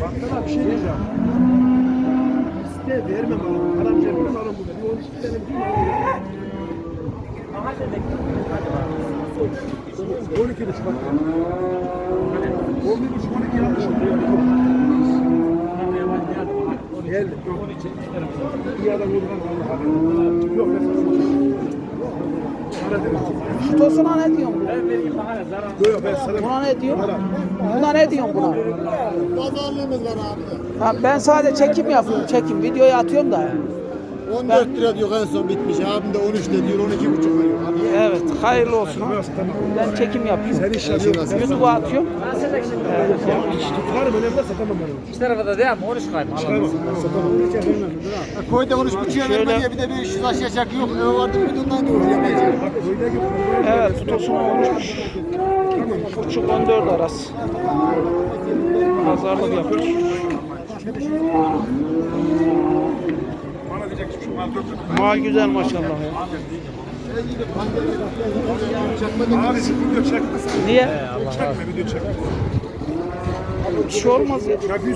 Bakkala bir şey diyeceğim. İste vermem alım. Param cebimden alım burada. Bir 12 tane bir alım. 12 buçuk bak. 11 buçuk 12 yanlış. Geldi. Bir adam vurdular vallahi. Yok ben sana Para derim. Tutosuna ne diyorsun? Yok yok ben sana Buna ne diyorsun? Buna ne diyorsun buna? Pazarlığımız var abi. Ha, ben sadece çekim yapıyorum. Çekim. Videoyu atıyorum da. 14 lira diyor en son bitmiş. Abim de 13 de diyor 12 buçuk veriyor. Evet. Hayırlı olsun. Ben çekim yapıyorum. Sen iş yapıyorsun. YouTube'a atıyorum. Tutarım önemli satamam ben onu. İki tarafa da değil mi? 13 kayma. Çıkaramam. Satamam. Koyda 13 buçuğa verme diye bir de 500 aşağı çak yok. Eve vardı bir ondan diyor. Evet. Tutosuna olmuş. Buçuk 14 arası. Pazarlık yapıyoruz. Bana diyecek şu mal dört. Mal güzel maşallah ya. Abi video çekmesin. Niye? Çekme video çekme. Bir şey olmaz ya.